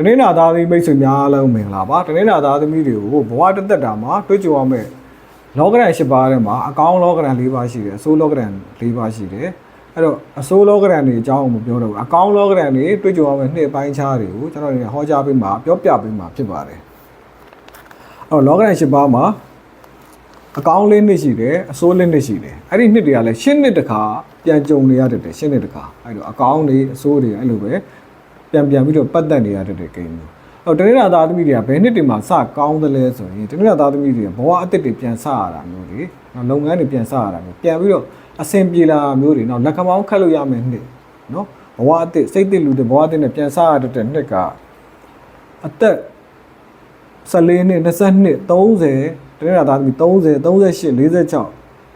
တနင်္လာသားသမီးမိတ်ဆွေများအားလုံးမင်္ဂလာပါတနင်္လာသားသမီးတွေကိုဘဝတစ်သက်တာမှာတွေ့ကြုံရမယ့်လောကရန်၈ပါးထဲမှာအကောင်းလောကရန်၄ပါးရှိတယ်အဆိုးလောကရန်၄ပါးရှိတယ်အဲ့တော့အဆိုးလောကရန်တွေအကြောင်းကိုမပြောတော့ဘူးအကောင်းလောကရန်တွေတွေ့ကြုံရမယ့်နှစ်ပိုင်းခြားတွေကိုကျွန်တော်တို့ဟောကြားပေးမှာပြောပြပေးမှာဖြစ်ပါတယ်အဲ့တော့လောကရန်၈ပါးမှာအကောင်းလေးနှစ်ရှိတယ်အဆိုးလေးနှစ်ရှိတယ်အဲ့ဒီနှစ်တွေကလည်းရှင်းနှစ်တခါပြန်ကြုံနေရတတ်တယ်ရှင်းနှစ်တခါအဲ့တော့အကောင်းတွေအဆိုးတွေအဲ့လိုပဲ ပြန်ပြန်ပြီးတော့ပတ်သက်နေရတဲ့ကိန်းမျိုးအော်တနင်္လာသားသမီးတွေကဘယ်နှစ်တင်မှာစကောင်းတယ်လဲဆိုရင်တနင်္လာသားသမီးတွေကဘဝအသစ်တွေပြန်စရတာမျိုးတွေနော်လုပ်ငန်းတွေပြန်စရတာမျိုးပြန်ပြီးတော့အဆင်ပြေလာမျိုးတွေနော်လက်ခမောင်းခတ်လို့ရမယ်နှစ်နော်ဘဝအသစ်စိတ်သစ်လူတွေဘဝအသစ်နဲ့ပြန်စရတဲ့နှစ်ကအသက်14နှစ်22 30တနင်္လာသားသမီး30 38 46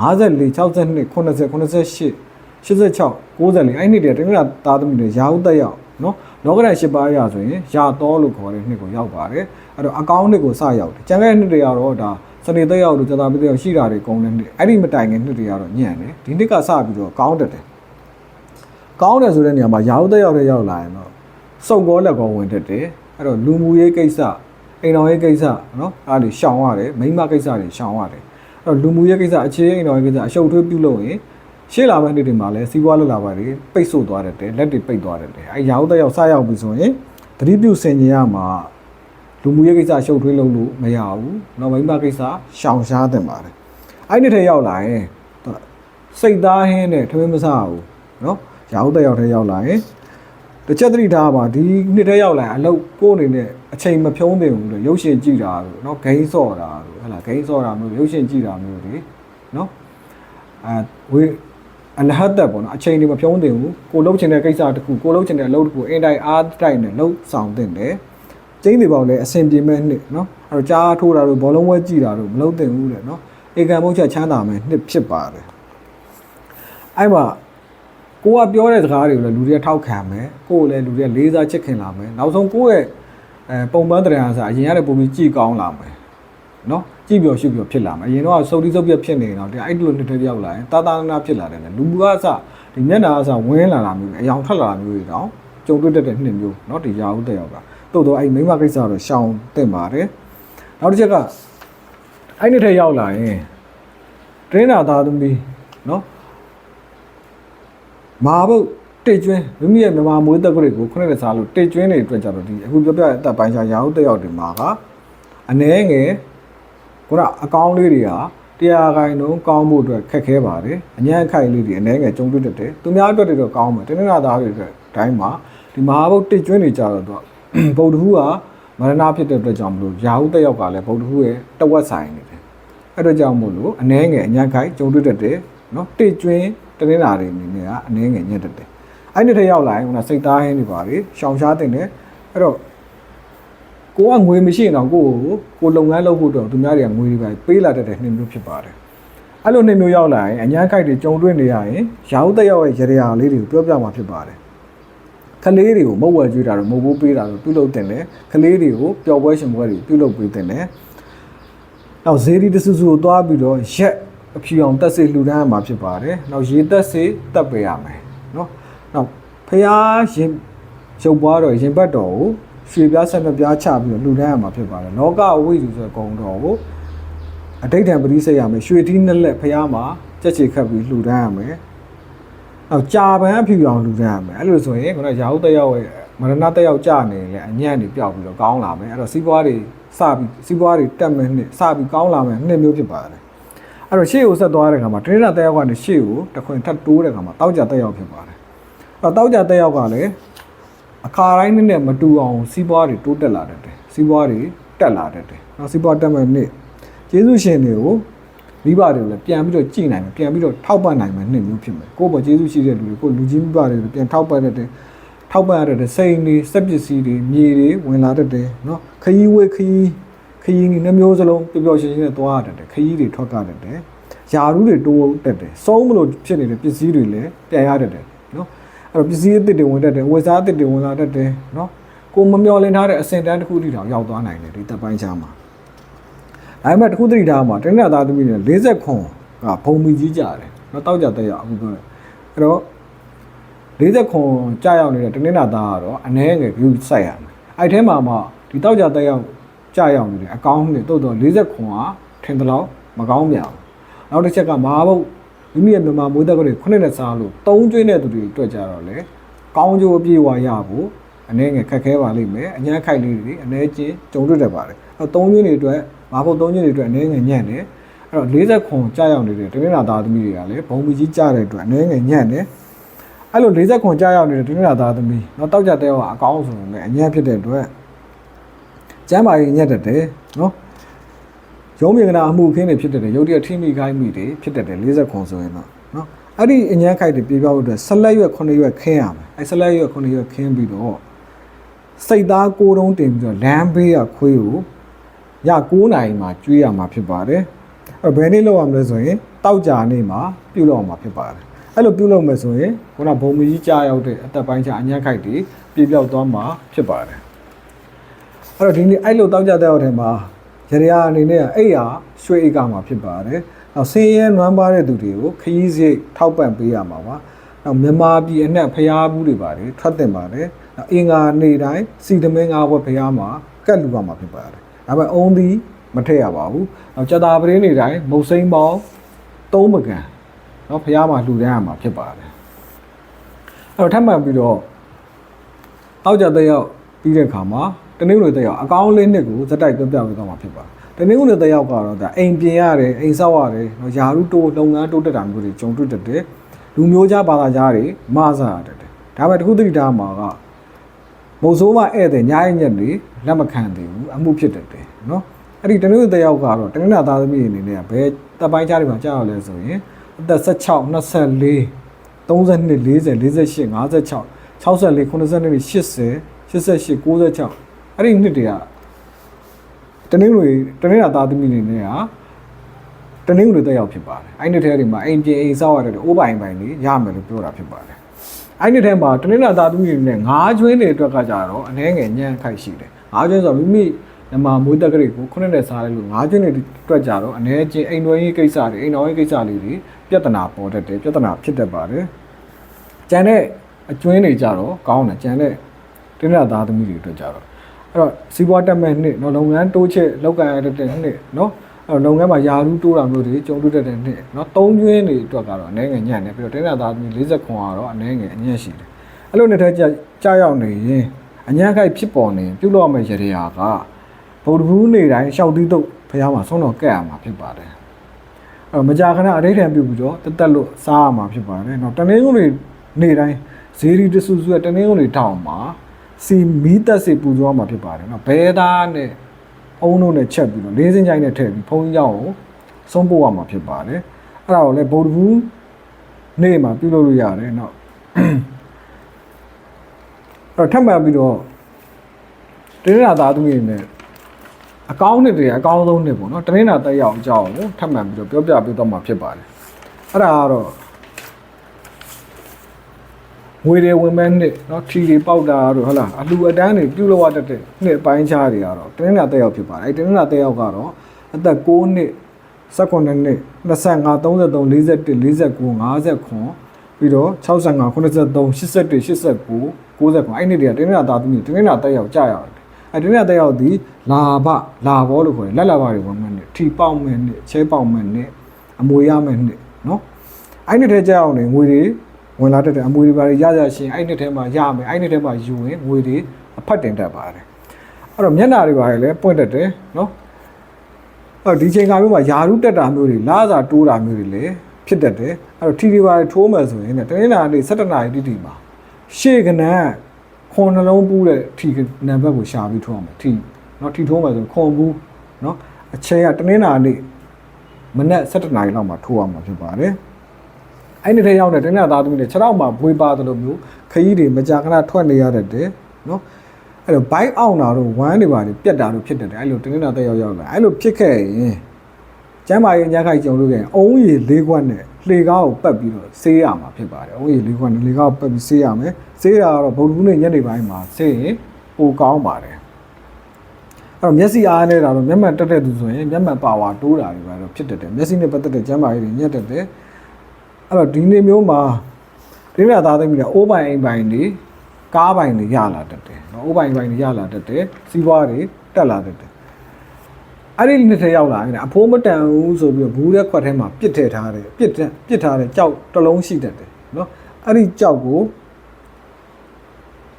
54 62 80 88 86 94အဲ့နှစ်တည်းတနင်္လာသားသမီးတွေရာဟုတက်ရောက်နော် လောကရန်၈ပါးရဆိုရင်ရာတော်လို့ခေါ်တဲ့နှစ်ကိုရောက်ပါတယ်အဲ့တော့အကောင်းနှစ်ကိုစရောက်တယ်ကျန်တဲ့နှစ်တွေကတော့ဒါစနေတက်ရောက်လို့ဇာတာပိတက်ရောက်ရှိတာတွေကုန်တဲ့နှစ်အဲ့ဒီမတိုင်ခင်နှစ်တွေကတော့ညံ့တယ်ဒီနှစ်ကစပြီးတော့ကောင်းတက်တယ်ကောင်းတယ်ဆိုတဲ့နေရာမှာရာဟုတက်ရောက်တဲ့ရောက်လာရင်တော့စုံကောလက်ကောဝင်တက်တယ်အဲ့တော့လူမှုရေးကိစ္စအိမ်တော်ရေးကိစ္စနော်အားတွေရှောင်ရတယ်မိန်းမကိစ္စတွေရှောင်ရတယ်အဲ့တော့လူမှုရေးကိစ္စအခြေအိမ်တော်ရေးကိစ္စအရှုပ်ထွေးပြုလုပ်ရင် ရှေ့လာမယ့်နေ့တွေမှာလည်းစီးပွားလက်လာပါတွေပိတ်ဆို့သွားတယ်တဲ့လက်တွေပိတ်သွားတယ်တဲ့အဲရာဟုတက်ရောက်စရောက်ပြီဆိုရင်သတိပြုဆင်ခြင်ရမှာလူမှုရေးကိစ္စရှုပ်ထွေးလုပ်လို့မရဘူး။နောက်မိန်းမကိစ္စရှောင်ရှားတင်ပါတယ်။အဲ့ဒီထဲရောက်လာရင်စိတ်သားဟင်းနဲ့ထမင်းမစားဘူးနော်။ရာဟုတက်ရောက်ထဲရောက်လာရင်တစ်ချက်သတိထားပါဒီနှစ်ထဲရောက်လာရင်အလုပ်ကိုယ်အနေနဲ့အချိန်မဖြုံးသင့်ဘူးလို့ရုပ်ရှင်ကြည့်တာလို့နော်ဂိမ်းဆော့တာလို့ဟဲ့လားဂိမ်းဆော့တာမျိုးရုပ်ရှင်ကြည့်တာမျိုးတွေနော်အဲဝေး အလဟတ်တက်ပေါ့နော်အချိန်တွေမဖြုံးတင်ဘူးကိုလှုပ်ချင်တဲ့ကိစ္စတစ်ခုကိုလှုပ်ချင်တဲ့အလုပ်တစ်ခုအင်တိုင်းအားတိုက်နဲ့လှုပ်ဆောင်တင်တယ်ကျင်းတွေပေါ့လေအဆင်ပြေမဲ့နှစ်နော်အဲ့တော့ကြားထိုးတာတို့ဘောလုံးဝဲကြည့်တာတို့မလုပ်တင်ဘူးတဲ့နော်ဧကံမုတ်ချက်ချမ်းသာမဲ့နှစ်ဖြစ်ပါတယ်အဲ့မှာကိုကပြောတဲ့စကားတွေကိုလည်းလူတွေကထောက်ခံမယ်ကိုကလည်းလူတွေကလေးစားချစ်ခင်လာမယ်နောက်ဆုံးကိုရဲ့အဲပုံပန်းတရားအစားအရင်ကလည်းပုံပြီးကြည်ကောင်းလာမယ် နော်ကြည့်ပြောရှုပြောဖြစ်လာမယ်အရင်တော့စုပ်တိစုပ်ပြက်ဖြစ်နေတော့တရားအဲ့ဒီလိုနှစ်ထပ်ရောက်လာရင်တာတာနာဖြစ်လာတယ်လေလူကအစဒီမျက်နှာအစဝင်းလာတာမျိုးအယောင်ထွက်လာတာမျိုးတွေတော့ကြုံတွေ့တတ်တဲ့နှစ်မျိုးနော်ဒီရာဟုတက်ရောက်တာတို့တော့အဲ့မိမကိစ္စတော့ရှောင်တင်ပါတယ်နောက်တစ်ချက်ကအဲ့နှစ်ထပ်ရောက်လာရင်တင်းနာသားသမီးနော်မာဘုတ်တိတ်ကျွင်းမိမိရဲ့မြမမွေးတက်ကြတွေကိုခုနှစ်လက်စားလို့တိတ်ကျွင်းတွေအတွက်ကြတော့ဒီအခုပြောပြတဲ့အသက်ပိုင်းခြားရာဟုတက်ရောက်တယ်မှာကအနည်းငယ် ခုနအကောင်းလေးတွေကတရားခိုင်နှုန်းကောင်းဖို့အတွက်ခက်ခဲပါတယ်အညံ့ခိုင်လေးတွေအနည်းငယ်ကျုံတွေ့တတ်တယ်သူများအတွက်တွေတော့ကောင်းမယ်တနင်္လာသားတွေအတွက်တိုင်းမှာဒီမဟာဘုတ်တစ်ကျွန်းတွေကြတော့သူကဗုဒ္ဓဟူးကမရဏဖြစ်တဲ့အတွက်ကြောင့်မလို့ရာဟုတက်ရောက်ကလည်းဗုဒ္ဓဟူးရဲ့တဝက်ဆိုင်နေတယ်အဲ့တော့ကြောင့်မို့လို့အနည်းငယ်အညံ့ခိုင်ကျုံတွေ့တတ်တယ်နော်တစ်ကျွန်းတနင်္လာတွေအနေနဲ့ကအနည်းငယ်ညံ့တတ်တယ်အဲ့ဒီထက်ရောက်လာရင်ဟိုနစိတ်သားဟင်းတွေပါလေရှောင်ရှားတင်တယ်အဲ့တော့ ကိုကငွေမရှိရင်တော့ကိုကိုကိုလုပ်ငန်းလုပ်ဖို့တော့သူများတွေကငွေတွေပဲပေးလာတတ်တဲ့နှင်းမျိုးဖြစ်ပါတယ်။အဲ့လိုနှင်းမျိုးရောက်လာရင်အញ្ញမ်းခိုက်တွေကြုံတွေ့နေရရင်ရာဟုတက်ရောက်ရဲ့ရေရာလေးတွေကိုပြောပြမှာဖြစ်ပါတယ်။ကလေးတွေကိုမုတ်ဝဲကျွေးတာတော့မုတ်ဘိုးပေးတာတော့ပြုလုပ်တင်တယ်။ကလေးတွေကိုပျော်ပွဲရှင်ပွဲတွေပြုလုပ်ပေးတင်တယ်။နောက်ဇေဒီတဆူဆူကိုသွားပြီးတော့ရက်အဖြူအောင်တက်စေလှူဒန်းရမှာဖြစ်ပါတယ်။နောက်ရေတက်စေတက်ပေးရမယ်နော်။နောက်ဖျားရင်ရုပ်ပွားတော့ရင်ဘတ်တော်ကို ရွှေပြားဆက်နှစ်ပြားချပြီးတော့လှူဒန်းရမှာဖြစ်ပါတယ်လောကအဝိဇ္ဇူဆိုတဲ့ဂုံတော်ကိုအတိတ်တံပရိစိတ်ရမယ်ရွှေထီးနှစ်လက်ဖျားမှာကြက်ချေခတ်ပြီးလှူဒန်းရမယ်နောက်ကြာပန်းအဖြူအောင်လှူဒန်းရမယ်အဲ့လိုဆိုရင်ခုနကရာဟုတက်ရောက်ရဲ့မရဏတက်ရောက်ကြနေလေအညံ့တွေပျောက်ပြီးတော့ကောင်းလာမယ်အဲ့တော့စီးပွားတွေစပြီးစီးပွားတွေတက်မယ်နှစ်စပြီးကောင်းလာမယ်နှစ်မျိုးဖြစ်ပါတယ်အဲ့တော့ရှေ့ကိုဆက်သွားတဲ့ခါမှာတရင်လာတက်ရောက်ကနေရှေ့ကိုတခွင်ထပ်တိုးတဲ့ခါမှာတောက်ကြတက်ရောက်ဖြစ်ပါတယ်အဲ့တော့တောက်ကြတက်ရောက်ကလည်း အခါတိုင်းနဲ့နဲ့မတူအောင်စီးပွားတွေတိုးတက်လာတတ်တယ်စီးပွားတွေတက်လာတတ်တယ်နော်စီးပွားတက်မဲ့နေ့ကျေးဇူးရှင်တွေကိုမိဘတွေကိုလည်းပြန်ပြီးတော့ကြည်နိုင်မယ်ပြန်ပြီးတော့ထောက်ပံ့နိုင်မယ်နှစ်မျိုးဖြစ်မယ်ကိုယ့်ဘောကျေးဇူးရှိတဲ့လူတွေကိုလူကြီးမိဘတွေကိုပြန်ထောက်ပံ့တတ်တယ်ထောက်ပံ့ရတတ်တယ်စိန်တွေစက်ပစ္စည်းတွေမြေတွေဝင်လာတတ်တယ်နော်ခရီးဝဲခရီးခရီးနှမျိုးစလုံးပျော်ပျော်ရွှင်ရွှင်နဲ့သွားရတတ်တယ်ခရီးတွေထွက်ကတတ်တယ်ယာရုတွေတိုးတက်တယ်စုံးမလို့ဖြစ်နေတဲ့ပစ္စည်းတွေလည်းပြန်ရတတ်တယ်နော် အဲ့တော့ပစ္စည်းအသစ်တွေဝင်တတ်တယ်ဝယ်စားအသစ်တွေဝင်လာတတ်တယ်နော်ကိုမမျော်လင့်ထားတဲ့အဆင့်တန်းတစ်ခုထိတောင်ရောက်သွားနိုင်တယ်ဒီတပ်ပိုင်းချာမှာဒါပေမဲ့တစ်ခုသတိထားမှာတင်းနာသားသမီးတွေ40ခွန်ကဘုံမီကြီးကြတယ်နော်တောက်ကြတဲ့ရအခုပြောတယ်အဲ့တော့40ခွန်ကြာရောက်နေတဲ့တင်းနာသားကတော့အ ਨੇ ငယ် view စိုက်ရမယ်အဲ့ထဲမှာမှဒီတောက်ကြတက်ရောက်ကြာရောက်နေတယ်အကောင်းနဲ့တိုးတော့40ခွန်ကထင်တယ်လို့မကောင်းပြန်ဘူးနောက်တစ်ချက်ကမဟာဘုတ် မိမိရဲ့မြန်မာမွေးသက်ကလေးခုနှစ်နဲ့စားလို့သုံးကျွေးတဲ့သူတွေတွေ့ကြတော့လေကောင်းကျိုးအပြည့်အဝရဖို့အနည်းငယ်ခက်ခဲပါလိမ့်မယ်အញ្ញမ်းခိုက်လေးတွေအနည်းချင်းကြုံတွေ့တတ်ပါတယ်အဲသုံးကျွေးတွေအတွက်မဟုတ်သုံးကျွေးတွေအတွက်အနည်းငယ်ညံ့တယ်အဲ့တော့40ခွန်ကြာရောက်နေတဲ့တနင်္လာသားသမီးတွေကလည်းဘုံမီကြီးကြာတဲ့အတွက်အနည်းငယ်ညံ့တယ်အဲ့လို40ခွန်ကြာရောက်နေတဲ့တနင်္လာသားသမီးတော့တောက်ကြတဲ့ဟောအကောင်းဆုံးနဲ့အញ្ញမ်းဖြစ်တဲ့အတွက်ကျမ်းမာရေးညံ့တတ်တယ်နော် ရုံးမြင်ကနာအမှုခင်းတွေဖြစ်တတ်တယ်ရုပ်တရက်ထိမိခိုင်းမိတွေဖြစ်တတ်တယ်40ခွန်ဆိုရင်တော့နော်အဲ့ဒီအញ្ញမ်းခိုက်တွေပြေပြောက်အတွက်ဆက်လက်ရွက်9ရွက်ခင်းရမယ်အဲ့ဆက်လက်ရွက်9ရွက်ခင်းပြီးတော့စိတ်သားကိုတုံးတင်ပြီးတော့လမ်းဘေးကခွေးကိုရ9နိုင်မှာကျွေးရမှာဖြစ်ပါတယ်အဲ့ဘယ်နေ့လောက်ရမလဲဆိုရင်တောက်ကြနေ့မှာပြုတ်လောက်မှာဖြစ်ပါတယ်အဲ့လိုပြုတ်လောက်မယ်ဆိုရင်ခုနဘုံမကြီးကြားရောက်တဲ့အသက်ပိုင်းခြားအញ្ញမ်းခိုက်တွေပြေပြောက်သွားမှာဖြစ်ပါတယ်အဲ့တော့ဒီနေ့အဲ့လိုတောက်ကြတဲ့အောက်ထဲမှာ ရရအနေနဲ့အဲ့ဟာရွှေအိတ်ကမှာဖြစ်ပါတယ်။နောက်ဆင်းရဲနွမ်းပါတဲ့သူတွေကိုခရီးစရိတ်ထောက်ပံ့ပေးရမှာပါ။နောက်မြန်မာပြည်အနှံ့ဖျားဘူးတွေပါတယ်ထွက်တင်ပါတယ်။နောက်အင်္ဂါနေ့တိုင်းစီတမင်းငါးဘွက်ဖျားမှာကတ်လူပါမှာဖြစ်ပါတယ်။ဒါပေမဲ့အုံးသည်မထည့်ရပါဘူး။နောက်ကြတာပရင်းနေ့တိုင်းမုတ်စိမ်းပေါင်းသုံးပကံနော်ဖျားမှာလှူဒန်းရမှာဖြစ်ပါတယ်။အဲ့တော့ထပ်မှန်ပြီးတော့တောက်ကြတဲ့ရောက်ပြီးတဲ့အခါမှာ တနင်္ဂနွေတက်ရောက်အကောင်းလေးနှစ်ကိုဇက်တိုက်ပြောပြပေးသွားမှာဖြစ်ပါတယ်တနင်္ဂနွေတက်ရောက်ကတော့ဒါအိမ်ပြင်ရတယ်အိမ်ဆောက်ရတယ်ရာဟုတိုးလုပ်ငန်းတိုးတက်တာမျိုးတွေကြုံတွေ့တတ်တယ်လူမျိုးကြားဘာသာကြားတွေမဆာတတ်တယ်ဒါပေမဲ့တခုတတိထားမှာကမုံဆိုးမဧည့်သည်ညာရဲ့ညက်တွေလက်မခံသေးဘူးအမှုဖြစ်တတ်တယ်နော်အဲ့ဒီတနင်္ဂနွေတက်ရောက်ကတော့တနင်္ဂနွေသားသမီးအနေနဲ့ကဘယ်တပ်ပိုင်းကြားတွေမှာကြားရလဲဆိုရင်အသက်16 24 32 40 48 56 64 82 80 88 96 အဲ့ဒီနှစ်တွေကတနင်္ဂနွေတနင်္လာသားသမီးတွေနဲ့ဟာတနင်္ဂနွေတက်ရောက်ဖြစ်ပါတယ်အဲ့ဒီနှစ်ထဲတွေမှာအိမ်ပြင်အိမ်ဆောက်ရတဲ့အိုးပိုင်ပိုင်တွေရမယ်လို့ပြောတာဖြစ်ပါတယ်အဲ့ဒီနှစ်ထဲမှာတနင်္လာသားသမီးတွေနဲ့ငါးကျွင်းတွေအတွက်ကကြတော့အနှဲငယ်ညံ့ခိုက်ရှိတယ်ငါးကျွင်းဆိုတော့မိမိမြန်မာမွေးတက်ကလေးကိုခုနှစ်နဲ့စားလိုက်လို့ငါးကျွင်းတွေအတွက်ကြတော့အနေချင်းအိမ်တော်ရေးကိစ္စတွေအိမ်တော်ရေးကိစ္စလေးတွေပြဿနာပေါ်တတ်တယ်ပြဿနာဖြစ်တတ်ပါတယ်ကျန်တဲ့အကျွင်းတွေကြတော့ကောင်းတယ်ကျန်တဲ့တင်းရသားသမီးတွေအတွက်ကြတော့ အဲ့တော့စီးပွားတက်မဲ့နှစ်နော်လုပ်ငန်းတိုးချဲ့လောက်ကန်ရတဲ့နှစ်နော်အဲ့တော့လုပ်ငန်းမှာယာရူးတိုးတာမျိုးတွေကြုံတွေ့တတ်တဲ့နှစ်နော်သုံးကျွင်းတွေအတွက်ကတော့အနေငယ်ညံ့တယ်ပြီးတော့တင်းရသားသမီး40ခွန်ကတော့အနေငယ်အညံ့ရှိတယ်အဲ့လိုနှစ်ထက်ကြကြာရောက်နေရင်အညံ့ခိုက်ဖြစ်ပေါ်နေပြုတ်လို့ရမယ့်ရရေဟာကဗုဒ္ဓဘူးနေတိုင်းရှောက်တီးတုတ်ဖះမှာဆုံးတော့ကက်ရမှာဖြစ်ပါတယ်အဲ့တော့မကြာခဏအဋိဌံပြုတ်ပြီးတော့တက်တက်လို့စားရမှာဖြစ်ပါတယ်။နောက်တနင်္ဂနွေနေ့တိုင်းဇေရီတဆူဆူရဲ့တနင်္ဂနွေတောင်မှာ စီမီးတက်စီပူဇော်မှာဖြစ်ပါတယ်။နော်ဘဲသားနဲ့အုံးတို့နဲ့ချက်ပြီးတော့လေးစင်းချိုင်းနဲ့ထည့်ပြီးဖုံးကြောင်းကိုဆုံးပို့ရမှာဖြစ်ပါတယ်။အဲ့ဒါကိုလည်းဗုဒ္ဓဘူးနေ့မှာပြုလုပ်လို့ရတယ်။နော်အဲ့တော့ထပ်မံပြီးတော့တင်းရသားသမီးတွေနဲ့အကောင်းနှစ်တွေအကောင်းဆုံးနှစ်ပေါ့နော်တနင်္လာတက်ရောက်အကြောင်းကိုထပ်မံပြီးတော့ပြောပြပေးတော့မှာဖြစ်ပါတယ်အဲ့ဒါကတော့ ငွေတွေဝင်မဲ့နှစ်နော်ထီတွေပေါက်တာတို့ဟုတ်လားအလှအတန်းတွေပြုတ်လောက်ရတတ်တဲ့နှစ်အပိုင်းခြားတွေကတော့တနင်္လာတက်ရောက်ဖြစ်ပါတယ်အဲ့တနင်္လာတက်ရောက်ကတော့အသက်6နှစ်18နှစ်25 33 41 49 50ပြီးတော့65 83 81 89 90အဲ့နှစ်တွေကတနင်္လာသားသမီးတနင်္လာတက်ရောက်ကြာရတယ်အဲ့ဒီနေ့တက်ရောက်ဒီလာဘလာဘောလို့ခေါ်တယ်လက်လာဘတွေဝင်မဲ့နဲ့ထီပေါက်မဲ့နဲ့ချဲပေါက်မဲ့နဲ့အမွေရမဲ့နဲ့နော်အဲ့ဒီထဲကြောက်နေငွေတွေ ဝင်လာတတ်တယ်အမွေတွေပါတွေရရရှင်အဲ့နှစ်ထဲမှာရမယ်အဲ့နှစ်ထဲမှာယူရင်ငွေတွေအဖတ်တင်တတ်ပါတယ်အဲ့တော့မျက်နှာတွေပါလေပွင့်တတ်တယ်နော်အဲ့ဒီချိန်ကမျိုးမှာယာရုတက်တာမျိုးတွေလာစာတိုးတာမျိုးတွေလည်းဖြစ်တတ်တယ်အဲ့တော့ထီထီပါထိုးမယ်ဆိုရင်တနင်္လာနေ့17နာရီတိတိမှာရှေ့ကနန်းခွန်နှလုံးပူးတဲ့ထီနံပါတ်ကိုရှာပြီးထိုးအောင်ထီနော်ထီထိုးမယ်ဆိုခွန်ဘူးနော်အချိန်ကတနင်္လာနေ့မနက်17နာရီလောက်မှာထိုးအောင်မှာဖြစ်ပါတယ် အဲ့ဒီထဲရောက်တဲ့တမျှသားသမီးတွေခြေထောက်မှာဘွေပါသလိုမျိုးခရီးတွေမကြာခဏထွက်နေရတတ်တယ်နော်အဲ့တော့ bike အောင်တာတို့ဝမ်းတွေပါနေပြက်တာတို့ဖြစ်တတ်တယ်အဲ့လိုတမျှသားတက်ရောက်ရောက်လာအဲ့လိုဖြစ်ခဲ့ရင်ကျမ်းမာရေးညခိုက်ကြုံလို့ခဲ့ရင်အုံးရည်၄ခွက်နဲ့လေကားကိုပတ်ပြီးတော့ဆေးရမှာဖြစ်ပါတယ်။အုံးရည်၄ခွက်နဲ့လေကားကိုပတ်ပြီးဆေးရမယ်။ဆေးတာကတော့ဗုဒ္ဓဘူးနဲ့ညနေပိုင်းမှာဆေးရင်ပိုကောင်းပါတယ်။အဲ့တော့မျက်စိအားနေတာတော့မျက်မှန်တက်တဲ့သူဆိုရင်မျက်မှန်ပါဝါတိုးတာတွေပါတော့ဖြစ်တတ်တယ်။မျက်စိနဲ့ပတ်သက်တဲ့ကျမ်းမာရေးတွေညက်တတ်တယ်။ အဲ့တော့ဒီနေ့မျိုးမှာဒိဋ္ဌာသားသိမိတာအိုးပိုင်အိမ်ပိုင်တွေကားပိုင်တွေရလာတတ်တယ်နော်အိုးပိုင်ပိုင်တွေရလာတတ်တယ်စီးပွားတွေတက်လာတတ်တယ်အဲ့ဒီနှစ်ထဲရောက်လာရင်အဖိုးမတန်ဘူးဆိုပြီးတော့ဘူးတဲ့ခွက်ထဲမှာပြစ်ထည့်ထားတယ်ပြစ်တဲ့ပြစ်ထားတဲ့ကြောက်တစ်လုံးရှိတတ်တယ်နော်အဲ့ဒီကြောက်ကို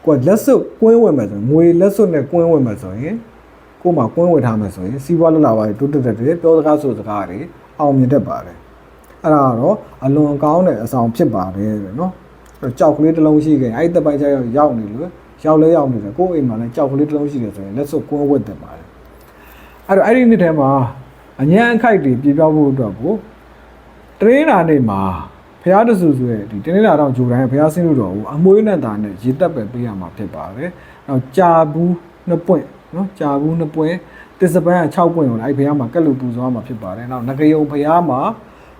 ကိုယ်လက်စွပ်ကွင်းဝင်မယ်ဆိုရင်ငွေလက်စွပ်နဲ့ကွင်းဝင်မယ်ဆိုရင်ကိုယ်မှာကွင်းဝင်ထားမယ်ဆိုရင်စီးပွားလက်လာပါတိုးတက်တက်တယ်ပြောစကားဆိုစကားတွေအောင်မြင်တတ်ပါတယ် အဲ့ဒါကတော့အလွန်ကောင်းတဲ့အဆောင်ဖြစ်ပါတယ်တဲ့နော်အဲ့တော့ကြောက်ကလေးတစ်လုံးရှိခဲ့ရင်အဲ့ဒီတစ်ပိုက်ကျရောက်ရောက်နေလို့ရောက်လဲရောက်နေတယ်ကိုယ့်အိမ်မှာလည်းကြောက်ကလေးတစ်လုံးရှိတယ်ဆိုရင်လက်စွပ်ကွင်းဝတ်တတ်ပါတယ်အဲ့တော့အဲ့ဒီနှစ်ထဲမှာအញ្ញံအခိုက်တွေပြေပြောက်ဖို့အတွက်ကိုတရင်းနာနေမှာဖះတဆူဆိုရဲ့ဒီတရင်းနာတော့ဂျိုတိုင်းဖះဆင်းလို့တော့အမွေးနဲ့တာနဲ့ရေတက်ပဲပေးရမှာဖြစ်ပါတယ်။နောက်ကြာဘူးနှစ်ပွင့်နော်ကြာဘူးနှစ်ပွင့်တစ်စပန်းက6ပွင့်ကိုလည်းအဲ့ဖះမှာကက်လူပူသွားမှာဖြစ်ပါတယ်။နောက်ငကယုံဖះမှာ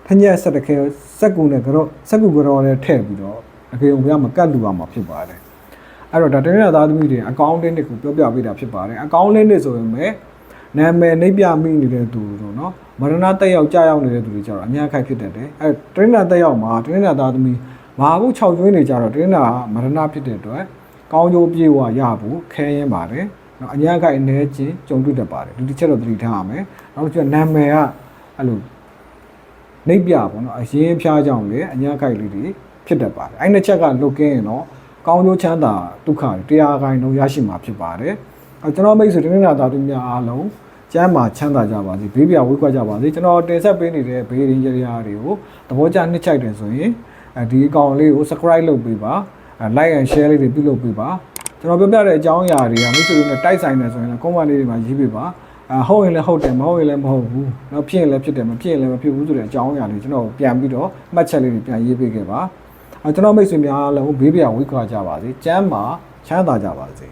ဖညက်ဆက်တခဲစက်ကူနဲ့ကြော့စက်ကူကြောနဲ့ထည့်ပြီးတော့ငကယုံဖះမှာကက်လူရမှာဖြစ်ပါတယ်။အဲ့တော့ဒါတရင်းနာသားသမီးတွေအကောင့်လင်းတွေကိုပြောပြပေးတာဖြစ်ပါတယ်။အကောင့်လင်းတွေဆိုရင်ပဲနာမည်နှိပ်ပြမိနေတဲ့သူတို့နော်မရဏတက်ရောက်ကြာရောက်နေတဲ့သူတွေကြတော့အများခိုက်ဖြစ်တတ်တယ်အဲတရင်းနာတက်ရောက်မှာတရင်းနာသားသမီးမာအခု6ကျွေးနေကြတော့တရင်းနာကမရဏဖြစ်တဲ့အတွက်ကောင်းကျိုးပြေဝရဖို့ခဲရင်ပါတယ်နော်အများခိုက်အနေချင်းကြုံတွေ့တတ်ပါတယ်ဒီတစ်ချက်တော့သတိထားရမယ်နောက်တစ်ချက်နာမည်ကအဲ့လို နှိပ်ပြပေါ့နော်အရင်ဖျားကြောင်လေအများခိုက်လေးတွေဖြစ်တတ်ပါတယ်အဲ့နှစ်ချက်ကလုတ်ကင်းရင်တော့ကောင်းကျိုးချမ်းသာဒုက္ခတွေတရားခိုင်လုံးရရှိမှာဖြစ်ပါတယ်အဲကျွန်တော်မိတ်ဆွေတရင်းနာသားသမီးများအားလုံးကျမ်းမှာချမ်းသာကြပါစေဘေးပြဝေးကွက်ကြပါစေကျွန်တော်တင်ဆက်ပေးနေတဲ့ဘေးရင်းကြရာတွေကိုသဘောကျနှစ်ချိုက်တယ်ဆိုရင်အဲဒီအကောင်လေးကို subscribe လုပ်ပေးပါအဲ like and share လေးတွေပြုလုပ်ပေးပါကျွန်တော်ပြောပြတဲ့အကြောင်းအရာတွေကမိတ်ဆွေတို့နဲ့တိုက်ဆိုင်နေဆိုရင်လည်း comment လေးတွေမှာရေးပေးပါအ ဟုတ်ရင်လည်းဟုတ်တယ်မဟုတ်ရင်လည်းမဟုတ်ဘူးเนาะဖြစ်ရင်လည်းဖြစ်တယ်မဖြစ်ရင်လည်းမဖြစ်ဘူးဆိုတဲ့အကြောင်းအရာလေးကျွန်တော်ပြန်ပြီးတော့မှတ်ချက်လေးတွေပြန်ရေးပေးခဲ့ပါအဲကျွန်တော်မိတ်ဆွေများလည်းဘေးပြဝေးကွက်ကြပါစေကျမ်းမှာချမ်းသာကြပါစေ